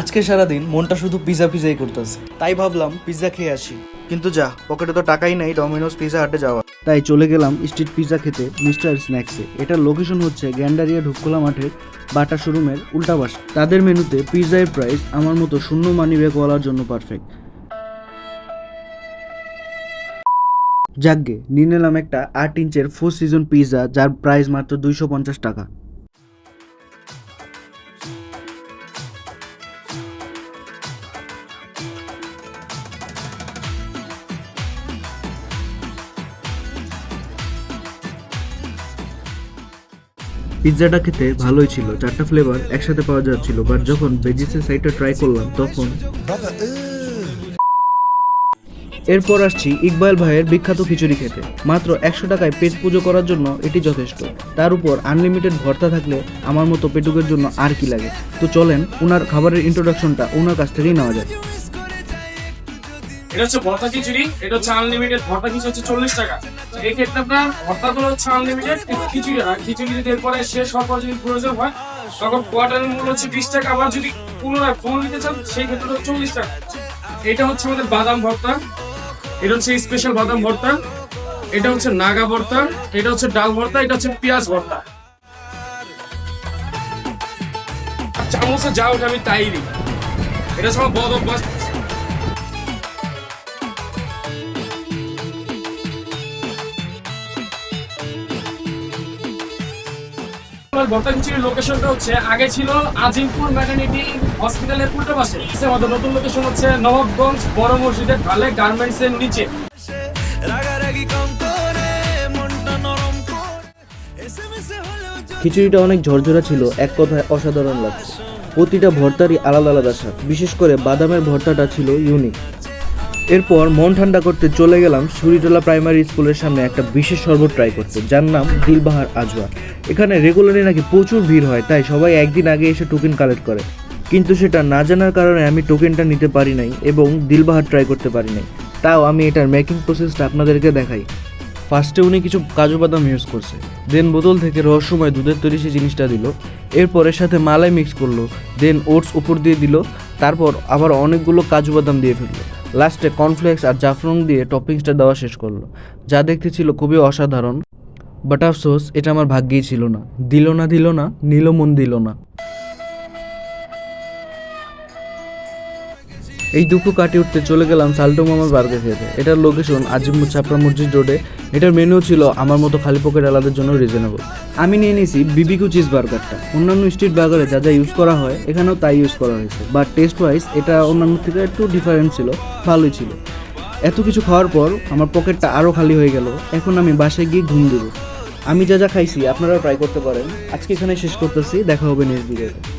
আজকে সারাদিন মনটা শুধু পিজা পিজাই করতেছে। তাই ভাবলাম পিজা খেয়ে আসি। কিন্তু যা পকেটে তো টাকাই নাই ডমিনোস পিজা হাটে যাওয়া তাই চলে গেলাম স্ট্রিট পিজা খেতে মিস্টার স্ন্যাক্সে এটার লোকেশন হচ্ছে গ্যান্ডারিয়া ঢুকখোলা মাঠের বাটা শোরুমের উল্টা পাশে। তাদের মেনুতে পিজার প্রাইস আমার মতো শূন্য মানি ব্যাগওয়ালার জন্য পারফেক্ট যাকগে নিয়ে নিলাম একটা আট ইঞ্চের ফোর সিজন পিৎজা যার প্রাইস মাত্র দুইশো পঞ্চাশ টাকা। পিৎজাটা খেতে ভালোই ছিল, চারটা ফ্লেভার একসাথে পাওয়া যাচ্ছিল বাট যখন ভেজিসের সাইডটা ট্রাই করলাম, তখন এরপর আসছি ইকবাল ভাইয়ের বিখ্যাত খিচুড়ি খেতে। মাত্র একশো টাকায় পেট পুজো করার জন্য এটি যথেষ্ট। তার উপর আনলিমিটেড ভর্তা থাকলে আমার মতো পেটুকের জন্য আর কি লাগে? তো চলেন ওনার খাবারের ইন্ট্রোডাকশনটা ওনার কাছ থেকেই নেওয়া যায় এটা হচ্ছে ভর্তা খিচুড়ি, এটা হচ্ছে আনলিমিটেড ভর্তা খিচুড়ি হচ্ছে চল্লিশ টাকা। এই ক্ষেত্রে আপনার ভর্তাগুলো হচ্ছে আনলিমিটেড খিচুড়ি না। খিচুড়ি যদি এরপরে শেষ হওয়ার যদি প্রয়োজন হয়, তখন কোয়ার্টারের মূল্য হচ্ছে বিশ টাকা। আবার যদি পুনরায় ফোন নিতে চান, সেই ক্ষেত্রে চল্লিশ টাকা। এটা হচ্ছে আমাদের বাদাম ভর্তা। এটা হচ্ছে স্পেশাল বাদাম ভর্তা। এটা হচ্ছে নাগা ভর্তা। এটা হচ্ছে ডাল ভর্তা। এটা হচ্ছে পেঁয়াজ ভর্তা। চামচে যা ওঠে আমি তাই দিই। এটা হচ্ছে বদ অভ্যাস। আমার ভর্তা লোকেশনটা হচ্ছে, আগে ছিল আজিমপুর ম্যাটার্নিটি হসপিটালের উল্টো পাশে। আমাদের নতুন লোকেশন হচ্ছে নবাবগঞ্জ বড় মসজিদের ঢালে গার্মেন্টস এর নিচে। খিচুড়িটা অনেক ঝরঝরা ছিল, এক কথায় অসাধারণ লাগছে। প্রতিটা ভর্তারই আলাদা আলাদা স্বাদ, বিশেষ করে বাদামের ভর্তাটা ছিল ইউনিক এরপর মন ঠান্ডা করতে চলে গেলাম সুরিটোলা প্রাইমারি স্কুলের সামনে একটা বিশেষ শরবত ট্রাই করতে, যার নাম দিলবাহার আজওয়া এখানে রেগুলারলি নাকি প্রচুর ভিড় হয়, তাই সবাই একদিন আগে এসে টোকেন কালেক্ট করে। কিন্তু সেটা না জানার কারণে আমি টোকেনটা নিতে পারি নাই এবং দিলবাহার ট্রাই করতে পারি নাই। তাও আমি এটার মেকিং প্রসেসটা আপনাদেরকে দেখাই। ফার্স্টে উনি কিছু কাজু বাদাম ইউজ করছে। দেন বোতল থেকে রহস্যময় দুধের তৈরি সেই জিনিসটা দিল। এরপর এর সাথে মালাই মিক্স করল। দেন ওটস উপর দিয়ে দিল। তারপর আবার অনেকগুলো কাজু বাদাম দিয়ে ফেলল। লাস্টে কর্নফ্লেক্স আর জাফরং দিয়ে টপিংসটা দেওয়া শেষ করল। যা দেখতে ছিল খুবই অসাধারণ বাট আফসোস, এটা আমার ভাগ্যেই ছিল না। দিল না দিল না নীলমন দিল না। এই দুঃখ কাটিয়ে উঠতে চলে গেলাম সাল্টো মামার বার্গার খেতে। এটার লোকেশন আজিমুর ছাপড়া মসজিদ রোডে এটার মেনু ছিল আমার মতো খালি পকেট আলাদের জন্য রিজনেবল আমি নিয়ে নিয়েছি বিবিকিউ চিজ বার্গারটা। অন্যান্য স্ট্রিট বার্গারে যা যা ইউজ করা হয়, এখানেও তাই ইউজ করা হয়েছে। বাট টেস্ট ওয়াইজ এটা অন্যান্য থেকে একটু ডিফারেন্ট ছিল, ভালোই ছিল। এত কিছু খাওয়ার পর আমার পকেটটা আরও খালি হয়ে গেল। এখন আমি বাসায় গিয়ে ঘুম দেবো। আমি যা যা খাইছি, আপনারাও ট্রাই করতে পারেন। আজকে এখানে শেষ করতেছি, দেখা হবে নেক্সট ভিডিওতে